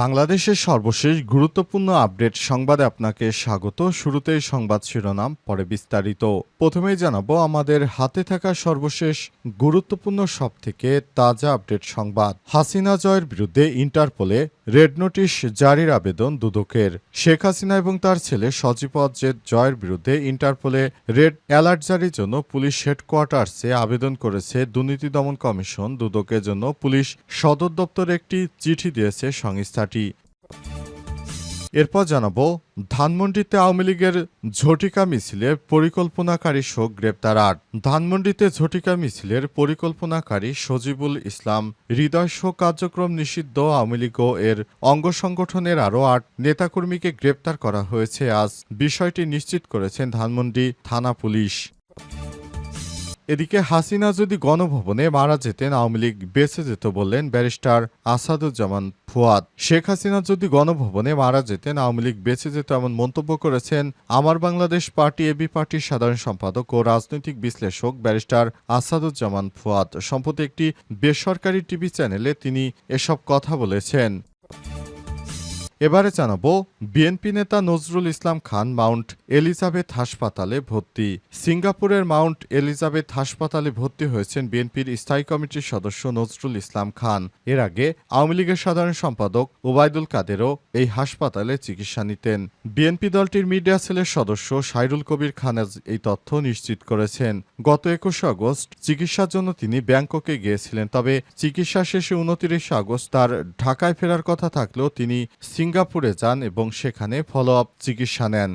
বাংলাদেশের সর্বশেষ গুরুত্বপূর্ণ আপডেট সংবাদে আপনাকে স্বাগত। শুরুতেই সংবাদ শিরোনাম, পরে বিস্তারিত। প্রথমেই জানাব, আমাদের হাতে থাকা সর্বশেষ গুরুত্বপূর্ণ সব থেকে তাজা আপডেট সংবাদ। হাসিনা জয়ের বিরুদ্ধে ইন্টারপোলে রেড নোটিশ জারির আবেদন দুদকের। শেখ হাসিনা এবং তার ছেলে সজীপদ জেদ জয়ের বিরুদ্ধে ইন্টারপোলে রেড অ্যালার্ট জারির জন্য পুলিশ হেডকোয়ার্টার্সে আবেদন করেছে দুর্নীতি দমন কমিশন। দুদকের জন্য পুলিশ সদর দপ্তরে একটি চিঠি দিয়েছে সংস্থাটি এরপর জানাব, ধানমন্ডিতে আওয়ামী লীগের ঝটিকা মিছিলে পরিকল্পনাকারী শোক গ্রেপ্তার আট। ধানমন্ডিতে ঝটিকা মিছিলের পরিকল্পনাকারী সজিবুল ইসলাম হৃদয় শোক কার্যক্রম নিষিদ্ধ আওয়ামী লীগ এর অঙ্গ সংগঠনের আরও আট নেতাকর্মীকে গ্রেপ্তার করা হয়েছে আজ। বিষয়টি নিশ্চিত করেছেন ধানমন্ডি থানা পুলিশ। এদিকে হাসিনা যদি গণভবনে মারা যেতেন, আওয়ামী লীগ বেঁচে যেত বললেন ব্যারিস্টার আসাদুজ্জামান ফুয়াদ। শেখ হাসিনা যদি গণভবনে মারা যেতেন, আওয়ামী লীগ বেঁচে যেত এমন মন্তব্য করেছেন আমার বাংলাদেশ পার্টি এবি পার্টির সাধারণ সম্পাদক ও রাজনৈতিক বিশ্লেষক ব্যারিস্টার আসাদুজ্জামান ফুয়াদ। সম্প্রতি একটি বেসরকারি টিভি চ্যানেলে তিনি এসব কথা বলেছেন। এবারে জানাব বিএনপি নেতা নজরুল ইসলাম খান মাউন্ট এলিজাবেথ হাসপাতালে ভর্তি। সিঙ্গাপুরের মাউন্ট এলিজাবেথ হাসপাতালে ভর্তি হয়েছেন বিএনপির স্থায়ী কমিটির সদস্য নজরুল ইসলাম খান। এর আগে আওয়ামী লীগের সাধারণ সম্পাদক ওবায়দুল কাদেরও এই হাসপাতালে চিকিৎসা নিতেন। বিএনপি দলটির মিডিয়া সেলের সদস্য সাইরুল কবির খান এই তথ্য নিশ্চিত করেছেন। গত একুশে আগস্ট চিকিৎসার জন্য তিনি ব্যাংককে গিয়েছিলেন, তবে চিকিৎসা শেষে উনতিরিশে আগস্ট তার ঢাকায় ফেরার কথা থাকলেও তিনি সিঙ্গাপুরে যান এবং সেখানে ফলো আপ চিকিৎসা নেন।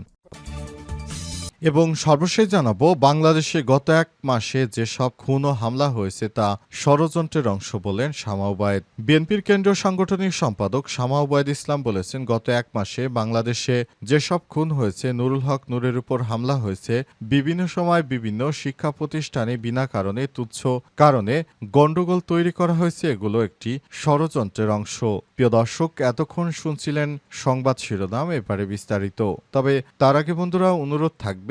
এবং সর্বশেষ জানাব, বাংলাদেশে গত এক মাসে যেসব খুন ও হামলা হয়েছে তা ষড়যন্ত্রের অংশ বলেন শামাউবায়েদ বিএনপির কেন্দ্রীয় সাংগঠনিক সম্পাদক শামাউবায়েদ ইসলাম বলেছেন, গত এক মাসে বাংলাদেশে যেসব খুন হয়েছে, নুরুল হক নূরের উপর হামলা হয়েছে, বিভিন্ন সময় বিভিন্ন শিক্ষা প্রতিষ্ঠানে বিনা কারণে, তুচ্ছ কারণে গণ্ডগোল তৈরি করা হয়েছে, এগুলো একটি ষড়যন্ত্রের অংশ। প্রিয় দর্শক, এতক্ষণ শুনছিলেন সংবাদ শিরোনাম, এবারে বিস্তারিত। তবে তার আগে বন্ধুরা, অনুরোধ থাকবে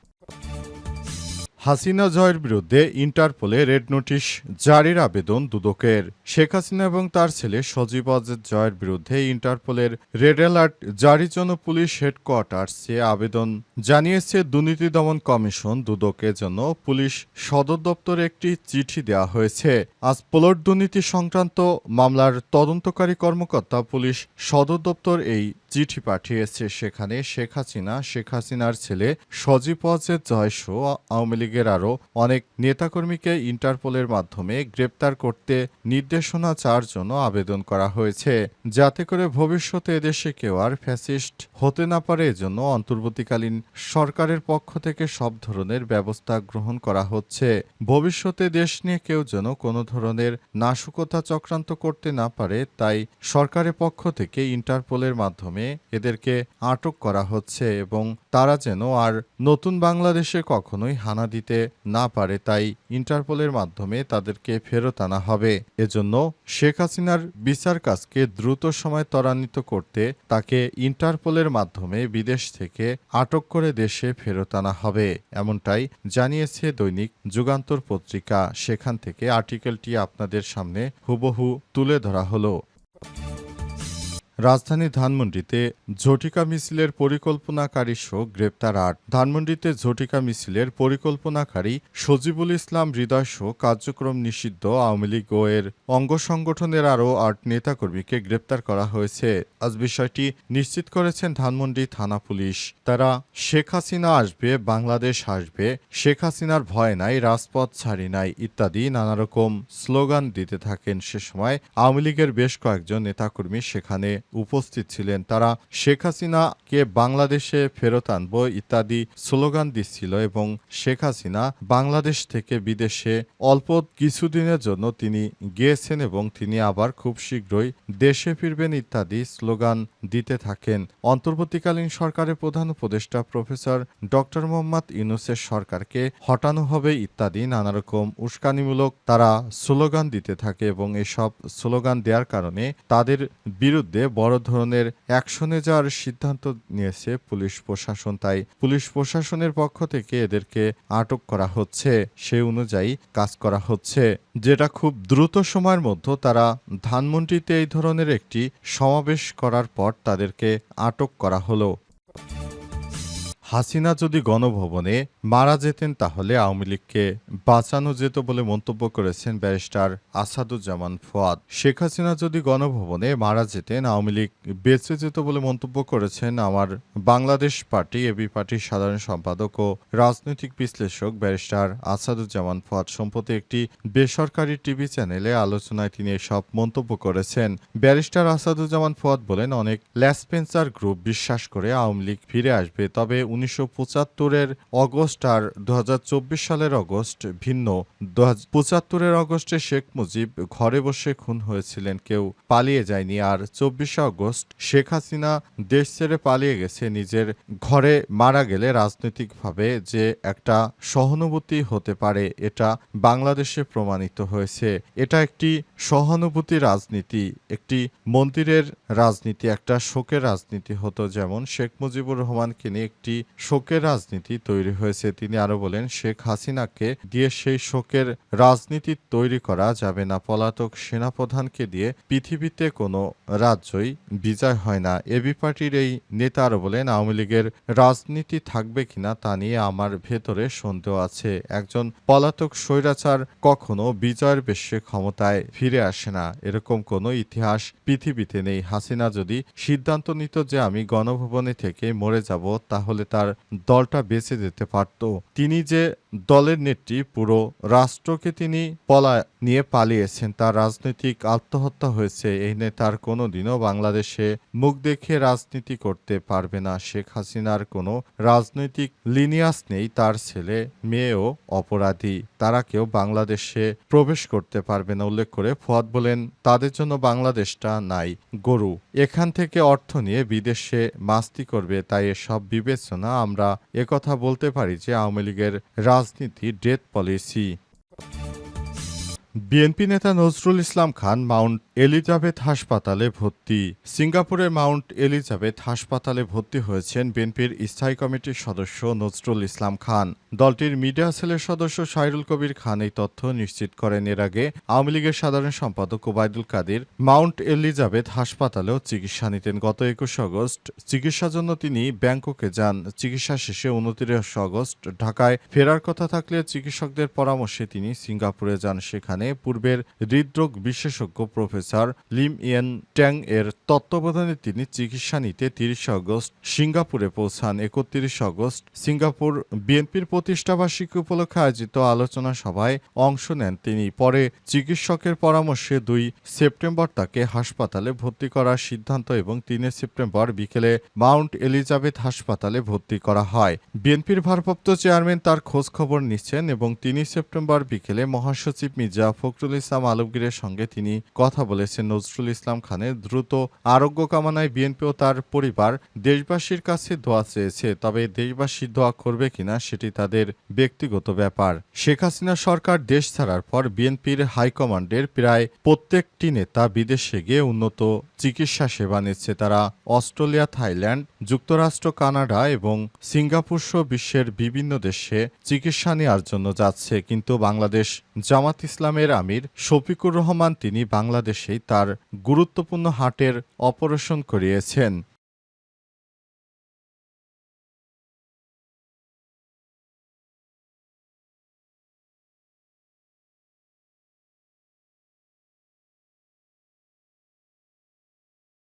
হাসিনা জয়ের বিরুদ্ধে ইন্টারপোলে রেড নোটিশ জারির আবেদন দুদকের। শেখ হাসিনা এবং তার ছেলে সজীব অজেদ জয়ের বিরুদ্ধে ইন্টারপোলের রেড অ্যালার্ট জারির জন্য পুলিশ হেডকোয়ার্টার্সে আবেদন জানিয়েছে দুর্নীতি দমন কমিশন দুদকের জন্য পুলিশ সদর দপ্তরে একটি চিঠি দেওয়া হয়েছে। আজ পোলট দুর্নীতি সংক্রান্ত মামলার তদন্তকারী কর্মকর্তা পুলিশ সদর দপ্তর এই চিঠি পাঠিয়েছে। সেখানে শেখ হাসিনা, শেখ হাসিনার ছেলে সজীব অজেদ জয়সহ আওয়ামী লীগের আরও অনেক নেতাকর্মীকে ইন্টারপোলের মাধ্যমে গ্রেপ্তার করতে নির্দেশনা চাওয়ার জন্য আবেদন করা হয়েছে। যাতে করে ভবিষ্যতে এদেশে কেউ আর ফ্যাসিস্ট হতে না পারে, এজন্য অন্তর্বর্তীকালীন সরকারের পক্ষ থেকে সব ধরনের ব্যবস্থা গ্রহণ করা হচ্ছে। ভবিষ্যতে দেশ নিয়ে কেউ যেন কোনো ধরনের নাশকতা চক্রান্ত করতে না পারে, তাই সরকারের পক্ষ থেকে ইন্টারপোলের মাধ্যমে এদেরকে আটক করা হচ্ছে এবং তারা যেন আর নতুন বাংলাদেশে কখনোই হানা দিতে না পারে, তাই ইন্টারপোলের মাধ্যমে তাদেরকে ফেরত আনা হবে। এজন্য শেখ হাসিনার বিচার কাজকে দ্রুত সময় ত্বরান্বিত করতে তাকে ইন্টারপোলের মাধ্যমে বিদেশ থেকে আটক করে দেশে ফেরত আনা হবে। এমনটাই জানিয়েছে দৈনিক যুগান্তর পত্রিকা। সেখান থেকে আর্টিকেলটি আপনাদের সামনে হুবহু তুলে ধরা হলো। রাজধানী ধানমন্ডিতে ঝটিকা মিছিলের পরিকল্পনাকারী শোক গ্রেপ্তার আট। ধানমন্ডিতে ঝটিকা মিছিলের পরিকল্পনাকারী সজিবুল ইসলাম হৃদয় শো কার্যক্রম নিষিদ্ধ। আওয়ামী লীগ ও এর অঙ্গ সংগঠনের আরও আট নেতাকর্মীকে গ্রেপ্তার করা হয়েছে। আজ বিষয়টি নিশ্চিত করেছেন ধানমন্ডি থানা পুলিশ। তারা শেখ হাসিনা আসবে, বাংলাদেশ আসবে, শেখ হাসিনার ভয় নাই, রাজপথ ছাড়ি নাই ইত্যাদি নানা রকম স্লোগান দিতে থাকেন। সে সময় আওয়ামী লীগের বেশ কয়েকজন নেতাকর্মী সেখানে উপস্থিত ছিলেন। তারা শেখ হাসিনাকে বাংলাদেশে ফেরত আনব ইত্যাদি স্লোগান দিচ্ছিল এবং শেখ হাসিনা বাংলাদেশ থেকে বিদেশে অল্প কিছুদিনের জন্য তিনি গিয়েছেন এবং তিনি আবার খুব শীঘ্রই দেশে ফিরবেন ইত্যাদি স্লোগান দিতে থাকেন। অন্তর্বর্তীকালীন সরকারের প্রধান উপদেষ্টা প্রফেসর ডক্টর মোহাম্মদ ইউনুসের সরকারকে হটানো হবে ইত্যাদি নানা রকম উস্কানিমূলক তারা স্লোগান দিতে থাকে এবং এসব স্লোগান দেওয়ার কারণে তাদের বিরুদ্ধে বড় ধরনের অ্যাকশনে যাওয়ার সিদ্ধান্ত নিয়েছে পুলিশ প্রশাসন। তাই পুলিশ প্রশাসনের পক্ষ থেকে এদেরকে আটক করা হচ্ছে। সে অনুযায়ী কাজ করা হচ্ছে। যেটা খুব দ্রুত সময়ের মধ্যে তারা ধানমন্ডিতে এই ধরনের একটি সমাবেশ করার পর তাদেরকে আটক করা হলো। হাসিনা যদি গণভবনে মারা যেতেন তাহলে আওয়ামী লীগকে বাঁচানো যেত বলে মন্তব্য করেছেন ব্যারিস্টার আসাদুজ্জামান ফোয়াদ। শেখ হাসিনা যদি গণভবনে মারা যেতেন, আওয়ামী লীগ বেঁচে যেত বলে মন্তব্য করেছেন আমার বাংলাদেশ পার্টি এবি পার্টির সাধারণ সম্পাদক ও রাজনৈতিক বিশ্লেষক ব্যারিস্টার আসাদুজ্জামান ফোয়াদ। সম্প্রতি একটি বেসরকারি টিভি চ্যানেলে আলোচনায় তিনি এসব মন্তব্য করেছেন। ব্যারিস্টার আসাদুজ্জামান ফোয়াদ বলেন, অনেক ল্যাসপেন্সার গ্রুপ বিশ্বাস করে আওয়ামী লীগ ফিরে আসবে, তবে উনিশশো অগস্ট আর দু হাজার চব্বিশ সালের অগস্ট ভিন্ন। দু পঁচাত্তরের অগস্টে শেখ মুজিব ঘরে বসে খুন হয়েছিলেন, কেউ পালিয়ে যায়নি। আর চব্বিশে অগস্ট শেখ হাসিনা দেশ ছেড়ে পালিয়ে গেছে, নিজের ঘরে মারা গেলে রাজনৈতিকভাবে যে একটা সহানুভূতি হতে পারে, এটা বাংলাদেশে প্রমাণিত হয়েছে। এটা একটি সহানুভূতি রাজনীতি, একটি মন্দিরের রাজনীতি, একটা শোকের রাজনীতি হতো। যেমন শেখ মুজিবুর রহমানকে নিয়ে একটি শোকের রাজনীতি তৈরি হয়েছে। তিনি আরও বলেন, শেখ হাসিনাকে দিয়ে সেই শোকের রাজনীতি তৈরি করা যাবে না। পলাতক সেনাপ্রধানকে দিয়ে পৃথিবীতে কোনো রাজ্যই বিজয় হয় না। এবি পার্টির এই নেতা আরও বলেন, আওয়ামী লীগের রাজনীতি থাকবে কিনা তা নিয়ে আমার ভেতরে সন্দেহ আছে। একজন পলাতক স্বৈরাচার কখনো বিজয়ের বেশে ক্ষমতায় ফিরে আসে না। এরকম কোনো ইতিহাস পৃথিবীতে নেই। হাসিনা যদি সিদ্ধান্ত নিত যে আমি গণভবনে থেকে মরে যাব, তাহলে তার দলটা বেঁচে যেতে পারত। তিনি যে দলের নেত্রী, পুরো রাষ্ট্রকে তিনি পলা নিয়ে পালিয়েছেন, তার রাজনৈতিক আত্মহত্যা হয়েছে, এই নেতার কোনোদিনও বাংলাদেশে মুখ দেখে রাজনীতি করতে পারবে না। শেখ হাসিনার কোনো রাজনৈতিক লিনিয়াস নেই, তার ছেলে, মেয়েও অপরাধী, তারা কেউ বাংলাদেশে প্রবেশ করতে পারবে না। উল্লেখ করে ফুয়াদ বলেন, তাদের জন্য বাংলাদেশটা নাই, গরু। এখান থেকে অর্থ নিয়ে বিদেশে মাস্তি করবে, তাই এসব বিবেচনা আমরা একথা বলতে পারি যে আওয়ামী লীগের রাজনীতি ডেথ পলিসি বিএনপি নেতা নজরুল ইসলাম খান মাউন্ট এলিজাবেথ হাসপাতালে ভর্তি। সিঙ্গাপুরের মাউন্ট এলিজাবেথ হাসপাতালে ভর্তি হয়েছেন বিএনপির স্থায়ী কমিটির সদস্য নজরুল ইসলাম খান। দলটির মিডিয়া সেলের সদস্য সাইরুল কবির খান এই তথ্য নিশ্চিত করেন এর আগে আওয়ামী লীগের সাধারণ সম্পাদক ওবায়দুল কাদের মাউন্ট এলিজাবেথ হাসপাতালেও চিকিৎসা নিতেন। গত একুশে আগস্ট চিকিৎসার জন্য তিনি ব্যাংককে যান। চিকিৎসা শেষে উনত্রিশ আগস্ট ঢাকায় ফেরার কথা থাকলে চিকিৎসকদের পরামর্শে তিনি সিঙ্গাপুরে যান। সেখানে পূর্বের হৃদরোগ বিশেষজ্ঞ প্রফেসর লিম ইয়েন ট্যাং এর তত্ত্বাবধানে তিনি চিকিৎসা নিতে তিরিশে আগস্ট সিঙ্গাপুরে পৌঁছান। একত্রিশ আগস্ট সিঙ্গাপুর বিএনপির প্রতিষ্ঠাবার্ষিকী উপলক্ষে আয়োজিত আলোচনা সভায় অংশ নেন তিনি। পরে চিকিৎসকের পরামর্শে দুই সেপ্টেম্বর তাকে হাসপাতালে ভর্তি করার সিদ্ধান্ত এবং তিনে সেপ্টেম্বর বিকেলে মাউন্ট এলিজাবেথ হাসপাতালে ভর্তি করা হয়। বিএনপির ভারপ্রাপ্ত চেয়ারম্যান তার খোঁজ খবর নিচ্ছেন এবং তিনই সেপ্টেম্বর বিকেলে মহাসচিব মির্জা ফখরুল ইসলাম আলমগীরের সঙ্গে তিনি কথা বলেছেন নজরুল ইসলাম খানের দ্রুত আরোগ্য কামনায় বিএনপি ও তার পরিবার দেশবাসীর কাছে দোয়া চেয়েছে, তবে দেশবাসী দোয়া করবে কিনা সেটি তাদের ব্যক্তিগত ব্যাপার। শেখ হাসিনা সরকার দেশ ছাড়ার পর বিএনপির হাইকমান্ডের প্রায় প্রত্যেকটি নেতা বিদেশে গিয়ে উন্নত চিকিৎসা সেবা নিচ্ছে। তারা অস্ট্রেলিয়া, থাইল্যান্ড যুক্তরাষ্ট্র, কানাডা এবং সিঙ্গাপুর সহ বিশ্বের বিভিন্ন দেশে চিকিৎসা নেওয়ার জন্য যাচ্ছে। কিন্তু বাংলাদেশ জামাত ইসলামের আমির শফিকুর রহমান, তিনি বাংলাদেশেই তার গুরুত্বপূর্ণ হাটের অপারেশন করিয়েছেন।